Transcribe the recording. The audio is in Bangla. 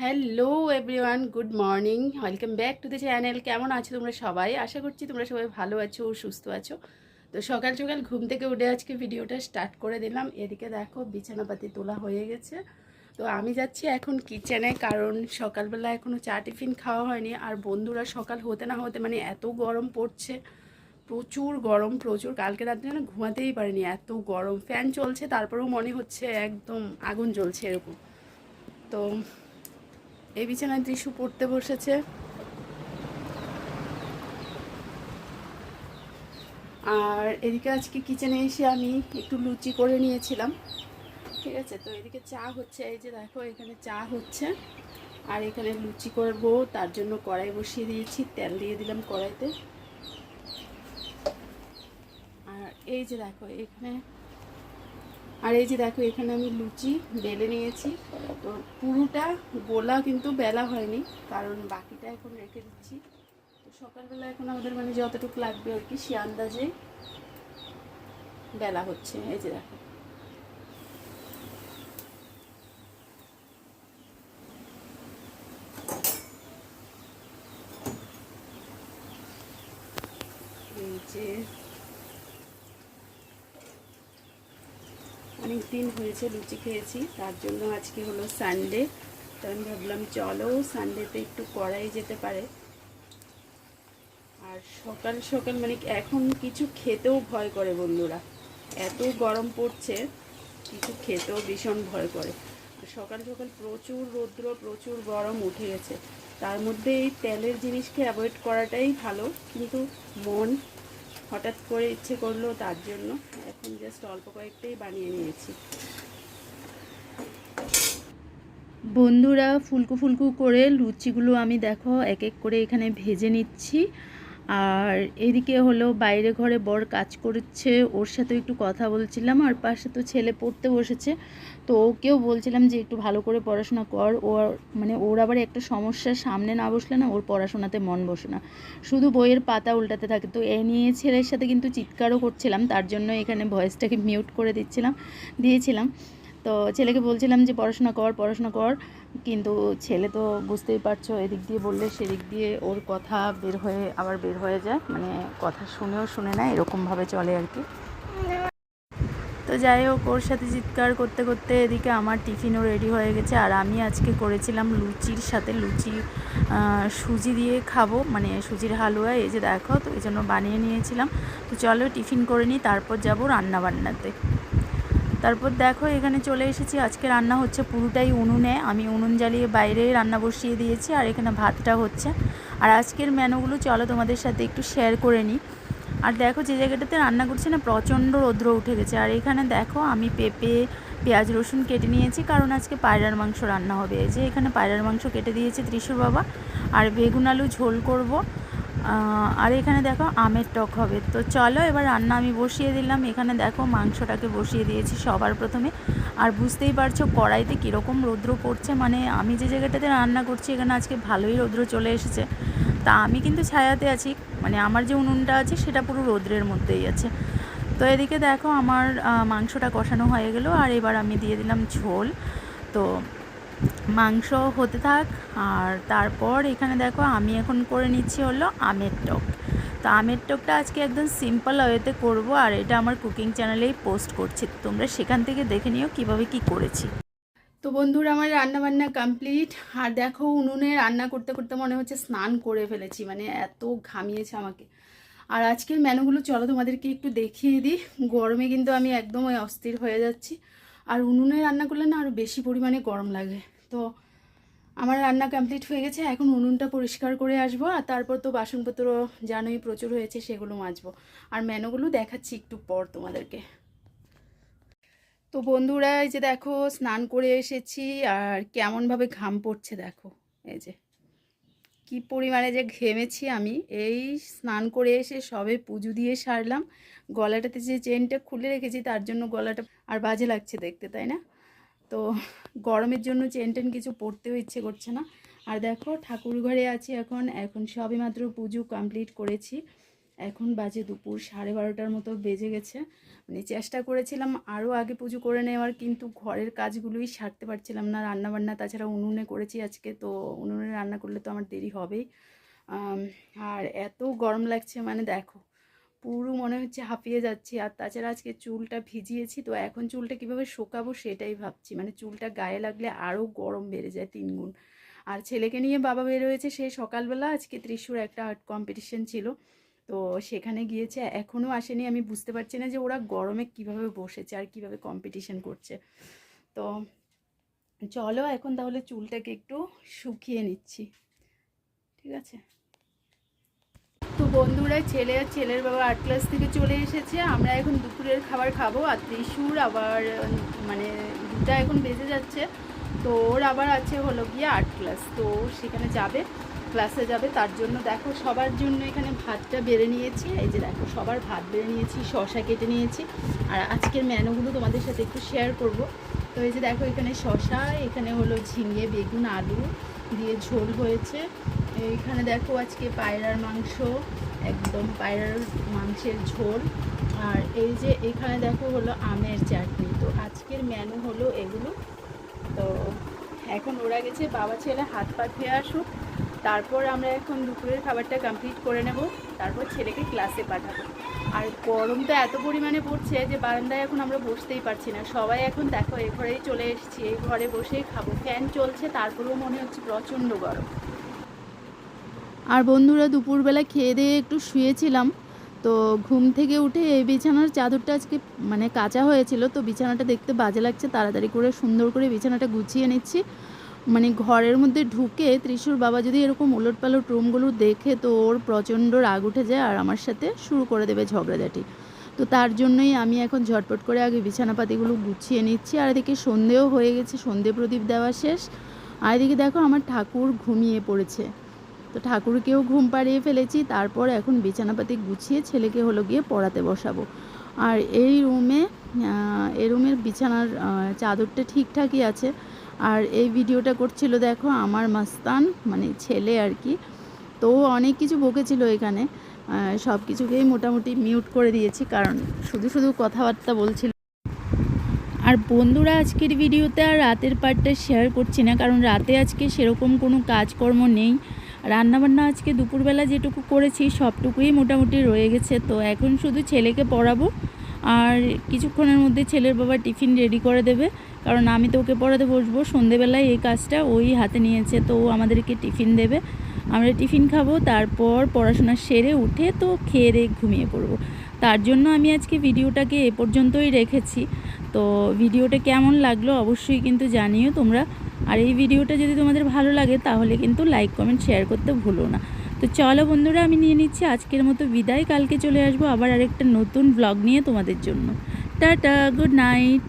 Hello everyone, good morning. Welcome back to the channel. কেমন আছো তোমরা সবাই? আশা করছি তোমরা সবাই ভালো আছো ও সুস্থ আছো। তো সকাল সকাল ঘুম থেকে উঠে আজকে ভিডিওটা স্টার্ট করে দিলাম। এদিকে দেখো, বিছানাপাতি তোলা হয়ে গেছে। তো আমি যাচ্ছি এখন কিচেনে, কারণ সকালবেলা এখনও চা টিফিন খাওয়া হয়নি। আর বন্ধুরা, সকাল হতে না হতে মানে এত গরম পড়ছে। প্রচুর গরম, প্রচুর। কালকে রাত্রে না ঘুমাতেই পারিনি, এত গরম। ফ্যান চলছে, তারপরেও মনে হচ্ছে একদম আগুন জ্বলছে এরকম। তো এই বিছানায় ত্রিশু পড়তে বসেছে। আর এদিকে আজকে কিচেনে এসে আমি একটু লুচি করে নিয়েছিলাম। ঠিক আছে? তো এদিকে চা হচ্ছে, এই যে দেখো এখানে চা হচ্ছে। আর এখানে লুচি করব, তার জন্য কড়াই বসিয়ে দিয়েছি, তেল দিয়ে দিলাম কড়াইতে। আর এই যে দেখো, এখানে আর এই যে দেখো, এখানে আমি লুচি বেলে নিয়েছি। তো পুরোটা গোলা কিন্তু বেলা হয়নি, কারণ বাকিটা এখন রেখে দিচ্ছি। তো সকালবেলা এখন আমাদের মানে যতটুকু লাগবে আর কি, সে আন্দাজে বেলা হচ্ছে, এই যে দেখো। এই যে অনেক দিন হয়েছে লুচি খেয়েছি, তার জন্য আজকে হলো সানডে তো আমি ভাবলাম চলো সানডেতে একটু করাই যেতে পারে। আর সকাল সকাল মানে এখন কিছু খেতেও ভয় করে বন্ধুরা। এত গরম পড়ছে, কিছু খেতেও ভীষণ ভয় করে। সকাল সকাল প্রচুর রৌদ্র, প্রচুর গরম উঠে গেছে। তার মধ্যে এই তেলের জিনিসকে অ্যাভয়েড করাটাই ভালো, কিন্তু মন হঠাৎ করে ইচ্ছে করল তার জন্য। এখন জাস্ট অল্প কয়েকটাই বানিয়ে নিয়েছি। বন্ধুরা, ফুলকু ফুলকু করে লুচিগুলো আমি দেখো, এক এক করে এখানে ভেজে নিচ্ছি। আর এদিকে হলো বাইরে ঘরে বর কাজ করছে, ওর সাথে একটু কথা বলছিলাম আর পাশে তো ছেলে পড়তে বসেছে। তো ওকেও বলছিলাম যে একটু ভালো করে পড়াশোনা কর ওর মানে ওর আবার একটা সমস্যার সামনে না বসলে না ওর পড়াশোনাতে মন বসে না। শুধু বইয়ের পাতা উল্টাতে থাকে। তো এ নিয়ে ছেলের সাথে কিন্তু চিৎকারও করছিলাম, তার জন্য এখানে ভয়েসটাকে মিউট করে দিচ্ছিলাম, দিয়েছিলাম। তো ছেলেকে বলছিলাম যে পড়াশোনা কর পড়াশোনা কর। কিন্তু ছেলে তো বুঝতেই পারছ, এদিক দিয়ে বললে সেদিক দিয়ে ওর কথা বের হয়ে আবার বের হয়ে যায়। মানে কথা শুনেও শুনে না, এরকমভাবে চলে আর কি। তো যাই হোক, ওর সাথে চিৎকার করতে করতে এদিকে আমার টিফিনও রেডি হয়ে গেছে। আর আমি আজকে করেছিলাম লুচির সাথে লুচি সুজি দিয়ে খাব মানে সুজির হালুয়া, এই যে দেখো, তো এই জন্য বানিয়ে নিয়েছিলাম। তো চলো টিফিন করে নিই, তারপর যাব রান্না বান্নাতে তারপর দেখো, এখানে চলে এসেছি। আজকে রান্না হচ্ছে পুরোটাই উনুনে। আমি উনুন জ্বালিয়ে বাইরে রান্না বসিয়ে দিয়েছি আর এখানে ভাতটা হচ্ছে। আর আজকের মেনুগুলো চলো তোমাদের সাথে একটু শেয়ার করে নিই। আর দেখো, যে জায়গাটাতে রান্না করছি না, প্রচণ্ড রৌদ্র উঠে গেছে। আর এখানে দেখো, আমি পেঁপে, পেঁয়াজ, রসুন কেটে নিয়েছি। কারণ আজকে পায়রার মাংস রান্না হবে। এই যে এখানে পায়রার মাংস কেটে দিয়েছে ত্রিশুর বাবা। আর বেগুন আলু ঝোল করব। আর এখানে দেখো আমের টক হবে। তো চলো এবার রান্না আমি বসিয়ে দিলাম। এখানে দেখো মাংসটাকে বসিয়ে দিয়েছি সবার প্রথমে। আর বুঝতেই পারছ কড়াইতে কীরকম রৌদ্র পড়ছে। মানে আমি যে জায়গাটাতে রান্না করছি, এখানে আজকে ভালোই রৌদ্র চলে এসেছে। তা আমি কিন্তু ছায়াতে আছি। মানে আমার যে উনুনটা আছে, সেটা পুরো রৌদ্রের মধ্যেই আছে। তো এদিকে দেখো আমার মাংসটা কষানো হয়ে গেল। আর এবার আমি দিয়ে দিলাম ঝোল। তো মাংস হতে থাক। আর তারপর এখানে দেখো আমি এখন করে নিচ্ছি হলো আমের টক। তো আমের টকটা আজকে একদম সিম্পল ওয়েতে করব আর এটা আমার কুকিং চ্যানেলেই পোস্ট করছি। তোমরা সেখান থেকে দেখে নিও কীভাবে কি করেছি। তো বন্ধুরা, আমার রান্না বান্না কমপ্লিট আর দেখো উনুনে রান্না করতে করতে মনে হচ্ছে স্নান করে ফেলেছি মানে এত ঘামিয়েছে আমাকে। আর আজকের মেনুগুলো চলো তোমাদেরকে একটু দেখিয়ে দিই। গরমে কিন্তু আমি একদম ওই অস্থির হয়ে যাচ্ছি। আর উনুনে রান্না করলে না আরও বেশি পরিমাণে গরম লাগে। তো আমার রান্না কমপ্লিট হয়ে গেছে, এখন উনুনটা পরিষ্কার করে আসব আর তারপর তো বাসনপত্র জানোই প্রচুর হয়েছে সেগুলো মাজবো। আর মেনুগুলো দেখাচ্ছি একটু পর তোমাদেরকে। তো বন্ধুরা, এই যে দেখো, স্নান করে এসেছি আর কেমনভাবে ঘাম পড়ছে দেখো, এই যে। কি পরিমাণে যে ঘেমেছি আমি, এই স্নান করে এসে সবে পুজো দিয়ে সারলাম। গলাটাতে যে চেনটা খুলে রেখেছি, তার জন্য গলাটা আর বাজে লাগছে দেখতে, তাই না? তো গরমের জন্য চেন টেন কিছু পরতেও ইচ্ছে করছে না। আর দেখো, ঠাকুর ঘরে আছি এখন। এখন সবে মাত্র পুজো কমপ্লিট করেছি। এখন বাজে দুপুর, সাড়ে বারোটার মতো বেজে গেছে। মানে চেষ্টা করেছিলাম আরও আগে পুজো করে নেওয়ার, কিন্তু ঘরের কাজগুলোই সারতে পারছিলাম না। রান্না বান্না তাছাড়া উনুনে করেছি আজকে, তো উনুনে রান্না করলে তো আমার দেরি হবেই। আর এত গরম লাগছে মানে দেখো, পুরো মনে হচ্ছে হাঁপিয়ে যাচ্ছি। আর তাছাড়া আজকে চুলটা ভিজিয়েছি, তো এখন চুলটা কীভাবে শোকাবো সেটাই ভাবছি। মানে চুলটা গায়ে লাগলে আরও গরম বেড়ে যায় তিনগুণ। আর ছেলেকে নিয়ে বাবা বের হয়েছে সে সকালবেলা, আজকে ত্রিশুর একটা আর্ট কম্পিটিশন ছিল। তো সেখানে গিয়েছে এখনও আসেনি। আমি বুঝতে পারছি না যে ওরা গরমে কীভাবে বসেছে আর কীভাবে কম্পিটিশন করছে। তো চলো এখন তাহলে চুলটাকে একটু শুকিয়ে নিচ্ছি। ঠিক আছে? তো বন্ধুরা, ছেলে আর ছেলের বাবা আর্ট ক্লাস থেকে চলে এসেছে। আমরা এখন দুপুরের খাবার খাব আর ত্রিশুর আবার মানে দুটা এখন বেজে যাচ্ছে। তো ওর আবার আছে হলো গিয়ে আর্ট ক্লাস তো সেখানে যাবে। ক্লাসে যাবে, তার জন্য দেখো সবার জন্য এখানে ভাতটা বেড়ে নিয়েছি। এই যে দেখো সবার ভাত বেড়ে নিয়েছি শশা কেটে নিয়েছি। আর আজকের মেনুগুলো তোমাদের সাথে একটু শেয়ার করব। তো এই যে দেখো এখানে শশা এখানে হলো ঝিঙে, বেগুন, আলু দিয়ে ঝোল হয়েছে। এখানে দেখো আজকে পায়রার মাংস, একদম পায়রার মাংসের ঝোল। আর এই যে এখানে দেখো হলো আমের চাটনি। তো আজকের মেনু হলো এগুলো। তো এখন ওরা গেছে, বাবা ছেলে হাত পা আসুক। তারপর আমরা এখন দুপুরের খাবারটা কমপ্লিট করে নেব। তারপর ছেলেকে ক্লাসে পাঠাবো। আর গরম তো এত পরিমাণে পড়ছে যে বারান্দায় এখন আমরা বসতেই পারছি না। সবাই এখন দেখো এ ঘরেই চলে এসেছি। এই ঘরে বসেই খাব। ফ্যান চলছে, তারপরেও মনে হচ্ছে প্রচণ্ড গরম। আর বন্ধুরা, দুপুরবেলা খেয়ে দিয়ে একটু শুয়েছিলাম। তো ঘুম থেকে উঠে এই বিছানার চাদরটা আজকে মানে কাঁচা হয়েছিল। তো বিছানাটা দেখতে বাজে লাগছে। তাড়াতাড়ি করে সুন্দর করে বিছানাটা গুছিয়ে নিচ্ছি। মানে ঘরের মধ্যে ঢুকে ত্রিশুর বাবা যদি এরকম উলট পালট রুমগুলো দেখে তো ওর প্রচণ্ড রাগ উঠে যায় আর আমার সাথে শুরু করে দেবে ঝগড়াঝাটি। তো তার জন্যই আমি এখন ঝটপট করে আগে বিছানাপাতিগুলো গুছিয়ে নিচ্ছি। আর এদিকে সন্ধেও হয়ে গেছে, সন্ধে প্রদীপ দেওয়া শেষ। আর এদিকে দেখো আমার ঠাকুর ঘুমিয়ে পড়েছে। তো ঠাকুরকেও ঘুম পাড়িয়ে ফেলেছি, তারপর এখন বিছানাপাতি গুছিয়ে ছেলেকে হলো গিয়ে পড়াতে বসাবো। আর এই রুমে এই রুমের বিছানার চাদরটা ঠিকঠাকই আছে। আর এই ভিডিওটা করছিল, দেখো, আমার মাস্তান মানে ছেলে আর কি। তো অনেক কিছু বকেছিল এখানে। সব কিছুকেই মোটামুটি মিউট করে দিয়েছি, কারণ শুধু শুধু কথাবার্তা বলছিল। আর বন্ধুরা, আজকের ভিডিওতে আর রাতের পার্টটা শেয়ার করছি না, কারণ রাতে আজকে সেরকম কোনো কাজকর্ম নেই। রান্নাবান্না আজকে দুপুরবেলা যেটুকু করেছি, সবটুকুই মোটামুটি রয়ে গেছে। তো এখন শুধু ছেলেকে পড়াবো আর কিছুক্ষণের মধ্যে ছেলের বাবা টিফিন রেডি করে দেবে, কারণ আমি তো ওকে পড়াতে বসবো। সন্ধেবেলায় এই কাজটা ওই হাতে নিয়েছে, তো ও আমাদেরকে টিফিন দেবে। আমরা টিফিন খাব, তারপর পড়াশোনা সেরে উঠে তো খেয়ে রেখে ঘুমিয়ে পড়ব। তার জন্য আমি আজকে ভিডিওটাকে এ পর্যন্তই রেখেছি। তো ভিডিওটা কেমন লাগল অবশ্যই কিন্তু জানিও তোমরা। আর এই ভিডিওটা যদি তোমাদের ভালো লাগে তাহলে কিন্তু লাইক, কমেন্ট, শেয়ার করতে ভুলো না। তো চলো বন্ধুরা, আমি নিয়ে নিচ্ছি আজকের মতো বিদায়। কালকে চলে আসব আবার আরেকটা নতুন ব্লগ নিয়ে তোমাদের জন্য। Tata good night